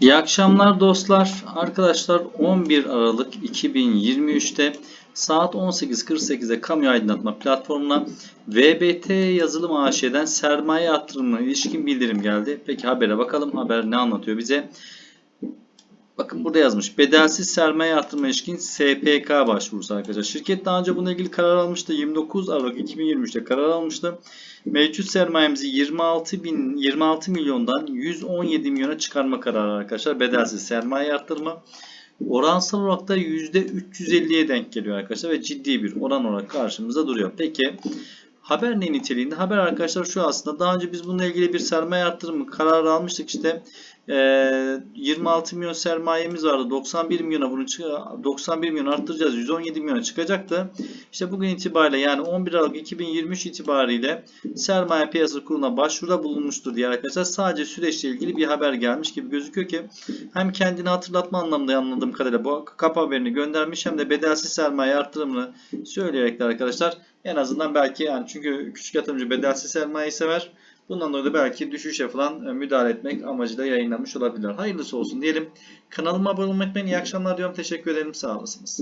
İyi akşamlar dostlar. Arkadaşlar 11 Aralık 2023'te saat 18.48'de kamu aydınlatma platformuna VBT yazılım AŞ'den sermaye artırımına ilişkin bildirim geldi. Peki habere bakalım. Haber ne anlatıyor bize? Bakın burada yazmış. Bedelsiz sermaye artırma ilişkin SPK başvurusu arkadaşlar. Şirket daha önce bununla ilgili karar almıştı. 29 Aralık 2023'te karar almıştı. Mevcut sermayemizi 26 bin 26 milyondan 117 milyona çıkarma kararı arkadaşlar. Bedelsiz sermaye arttırma. Oransal olarak da %350'ye denk geliyor arkadaşlar ve ciddi bir oran olarak karşımıza duruyor. Peki haber ne niteliğinde? Haber arkadaşlar şu aslında daha önce biz bununla ilgili bir sermaye arttırımı kararı almıştık işte. Ee, 26 milyon sermayemiz vardı. 91 milyona bunu çık- 91 milyon arttıracağız. 117 milyona çıkacaktı. İşte bugün itibariyle yani 11 Aralık 2023 itibariyle sermaye piyasası kuruluna başvuruda bulunmuştur diye arkadaşlar sadece süreçle ilgili bir haber gelmiş gibi gözüküyor ki hem kendini hatırlatma anlamında anladığım kadarıyla bu kap haberini göndermiş hem de bedelsiz sermaye arttırımını söyleyerek de arkadaşlar en azından belki yani çünkü küçük yatırımcı bedelsiz sermayeyi sever. Bundan dolayı da belki düşüşe falan e, müdahale etmek amacıyla yayınlanmış olabilirler. Hayırlısı olsun diyelim. Kanalıma abone olmayı unutmayın. İyi akşamlar diyorum. Teşekkür ederim. Sağ olasınız.